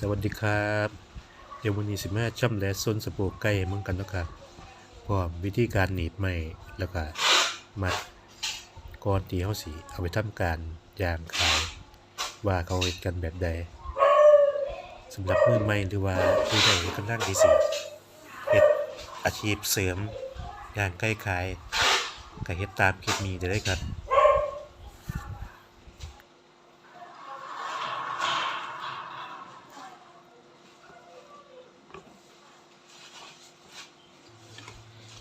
สวัสดีครับเดี๋ยววันนี้สิมาจ้ำและส้นสะโพกไก่ให้มึงกันเนาะครับพร้อมวิธีการหนีบใหม่แล้วก็มัดก่อนที่เฮาสิเอาไปทำการยางขายว่าเขาเฮ็ดกันแบบใดสำหรับมือใหม่หรือว่าผู้ใดกำลังที่สิเฮ็ดอาชีพเสริมยางไก่ขายก็เฮ็ดตามคลิปนี้ได้เลยครับ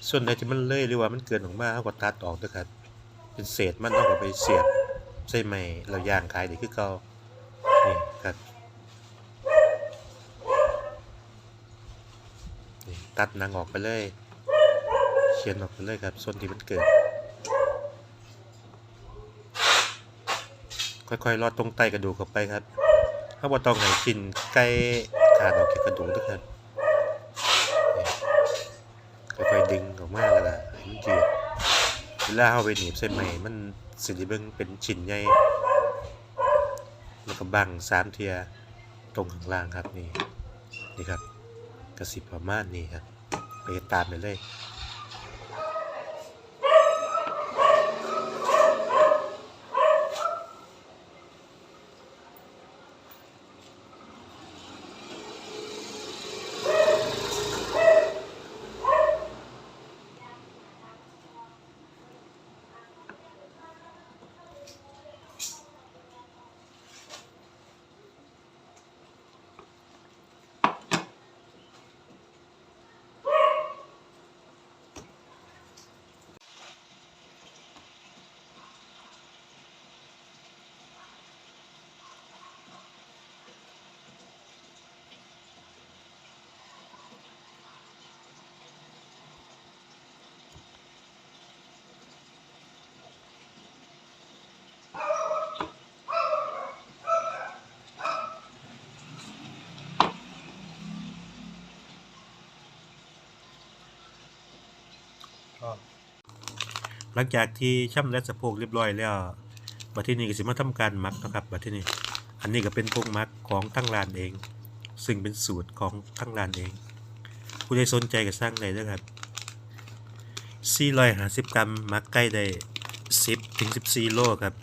ส่วนใดที่มันเลยหรือว่ามันเกินออกมาเอาก็ตัดออกนะครับเป็นเศษมันเอาไปเสียบใส่ไม้เราย่างขายด้คือเก่านี่ครับนี่ตัดหนังออกไปเลยเขียนออกไปเลยครับส่วนที่มันเกิด ค่อยๆลอดตรงใต้กระดูกเข้าไปครับถ้าว่ต้องให้กินไก่ขาดออกจากกระดูกนะครับ ค่อยๆดึงออกมาก็ให้มันยืดเวลาเอาไปหนีบเส้นใหม่มันสิได้เบิ่งเป็นชิ้นใหญ่แล้วก็บังสามเทียตรงข้างล่างครับนี่นี่ครับกระสิบประมาณนี้ครับไปตามไปเลย หลังจากที่ช่ำและสะโพกเรียบร้อยแล้วบัดที่นี้ก็สิมาทำการหมักนะครับบัดที่นี้อันนี้ก็เป็นพวกหมักของทั้งร้านเอง ซึ่งเป็นสูตรของทั้งร้านเอง ผู้ใดสนใจก็สร้างได้นะครับ450 กรัมหมักไก่ได้ 10ถึง14 โลครับ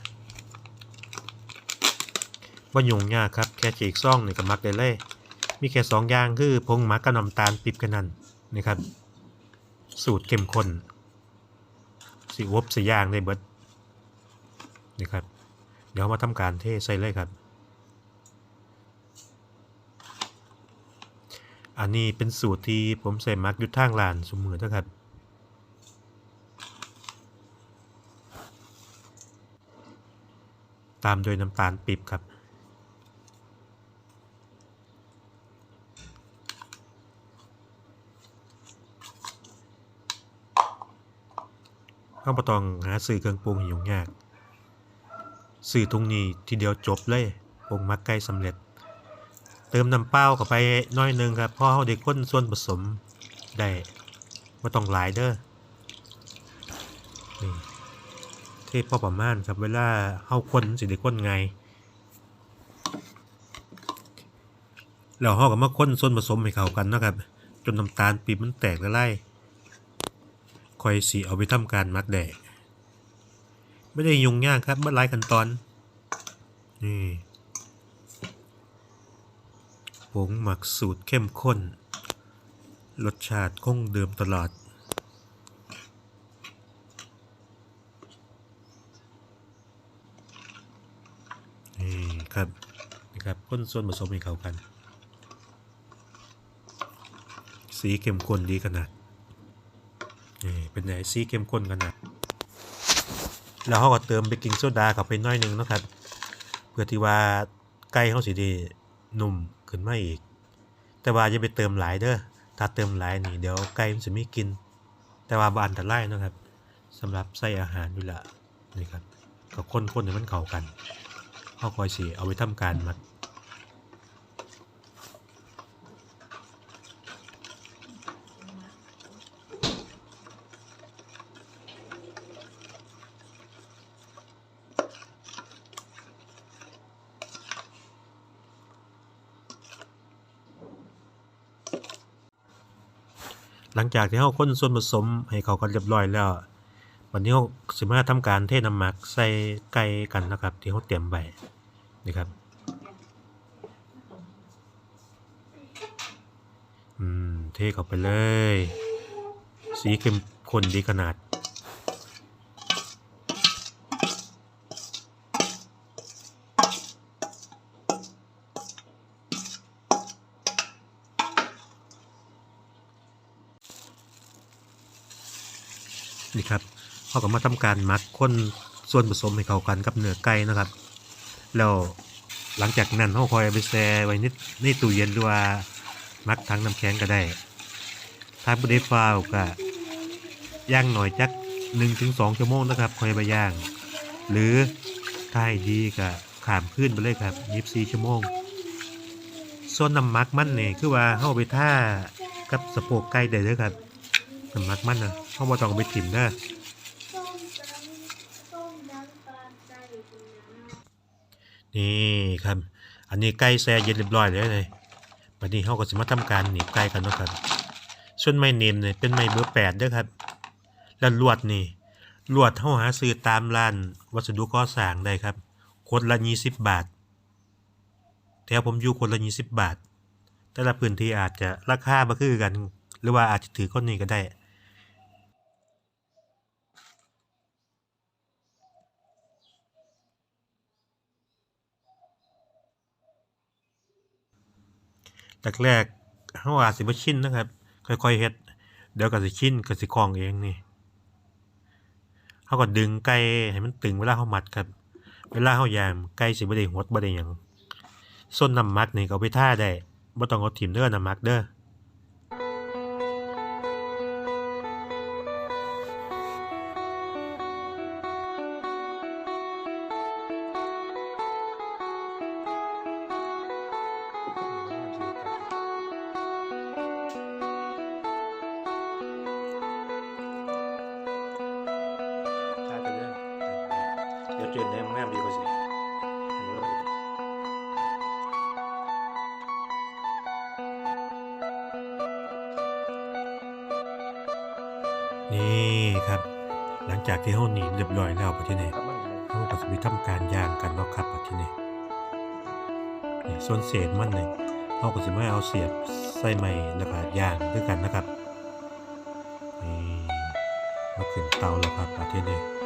บ่ยุ่งยากครับแค่ฉีกซ่องนี่ก็หมักได้เลย มีแค่สองย่างคือผงหมักกับน้ำตาลปิบกันนั่นนะครับ สูตรเข้มข้น สิวบสิย่างได้เบิดนี่ครับ เดี๋ยวมาทำการเทใส่เลยครับ อันนี้เป็นสูตรที่ผมใส่มักอยู่ทางร้านสมือนะครับตามโดยน้ำตาลปีบครับ เข้ามาต้องหาซื้อเครื่องปรุงห้ยุ่งยากซื้อทุงนี้ทีเดียวจบเลยปรุงมักไก่สำเร็จ เติมน้ำเปล่าเข้าไปน้อยหนึงครับพราะเขาได้ข้นส่วนผสมได้ไม่ต้องหลายเด้อนี่เทพพอประมาณครับเวลาเข้าคนสิได้ข้นไงแล้วเขาก็มาข้นส่วนผสมให้เข้ากันนะครับจนน้ำตาลปีบมันแตกละลาย คอยสีเอาไปทำการมักแดดไม่ได้ยุ่งยากครับเมื่อไรขั้นตอน นี่ผงหมักสูตรเข้มข้น รสชาติคงเดิมตลอด นี่ครับนี่ครับข้นส่วนผสมให้เข้ากัน สีเข้มข้นดีขนาด นี่เป็นไงสีเข้มข้นขนาดแล้วเขาก็เติมเบกกิ้งโซดาเข้าไปน้อยหนึงนะครับ เพื่อที่ว่าไก่เขาสิได้นุ่มขึ้นมาอีก แต่ว่าอย่าไปเติมหลายเด้อถ้าเติมหลายนี่เดี๋ยวไก่มันจะไม่กิน แต่ว่าบอันตรายเนะครับสำหรับใส่อาหารอยู่ละนี่ครับก็คนๆให้มันเข้ากันเขาคอยสิเอาไปทำการมัด หลังจากที่เราคนส่วนผสมให้เข้ากันเรียบร้อยแล้ววันนี้เขาสิมาทำการเทน้ำหมักใส่ไก่กันนะครับ ที่เขาเตรียมไว้นี่ครับอืมเทเข้าไปเลย สีเข้มข้นดีขนาด นี่ครับ เขาก็มาทำการหมักข้นส่วนผสมให้เข้ากันกับเนื้อไก่นะครับ แล้วหลังจากนั้นเขาคอยไปแช่ไว้ในในตู้เย็นหรือว่ามักทั้งน้ำแข็งก็ได้ ถ้าบ่ได้ฟาวก็ย่างหน่อยจัก1-2ชั่วโมงนะครับคอยไปย่าง หรือถ้าให้ดีก็ขามขึ้นไปเลยครับ24ชั่วโมง ส่วนน้ำมักมันเนี่คือว่าเฮาเอาไปท่ากับสะโพกไก่ได้เด้อครับน้ำมักมันนะเขาบ่ต้องไปถิ่มเด้อ นี่ครับ อันนี้ไก่แซ่เย็นเรียบร้อยแล้วเลยบัดนี้เขาก็จะมาทำการหนีบไก่กันนะครับ ส่วนไม้เนมเนี่ยเป็นไม้เบอร์แปดด้อครับ แล้วลวดนี่ลวดเขาหาซื้อตามร้านวัสดุก่อสร้างได้ครับคนละยี่สิบบาท แถวผมอยู่คนละยี่สิบบาท แต่ละพื้นที่อาจจะราคาบ่คือกัน หรือว่าอาจจะถือคนนี้ก็ได้ แรกๆเฮาอาจสิบ่ชินนะครับ ค่อยๆเฮ็ด เดี๋ยวก็สิชินก็สิคล่องเองนี่เฮาก็ดึงไก่ให้มันตึงเวลาเฮามัดครับ เวลาเฮายามไก่สิบ่ได้หดบ่ได้หยังส้นน้ำมักนี่ก็เอาไปท่าได้บ่ต้องเอาถิ่มเด้อน้ำมักเด้อ เดี๋ยวเจอแนมงามดีกว่าสินี่ครับ หลังจากที่เฮาหนีบเรียบร้อยแล้วปะเทศนี้เฮาก็จะไปทำการย่างกันเนาะครับปะเทศนี้นี่ส่วนเศษมันนี่เฮาก็สิมาเอาเสียบใส่ไม้แล้วก็ย่างด้วยกันนะครับนี่มาขึ้นเตาแล้วครับปะเทศนี้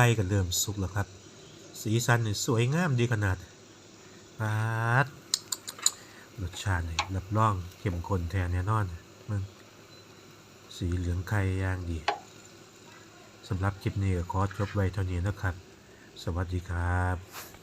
ใกล้กันเริ่มสุกแล้วครับ สีสันนี่สวยงามดีขนาดปาดรสชาตินี่รับรองเข้มข้นแท้แน่นอนมันสีเหลืองไข่ย่างดีสำหรับคลิปนี้ก็ขอจบไว้เท่านี้นะครับ สวัสดีครับ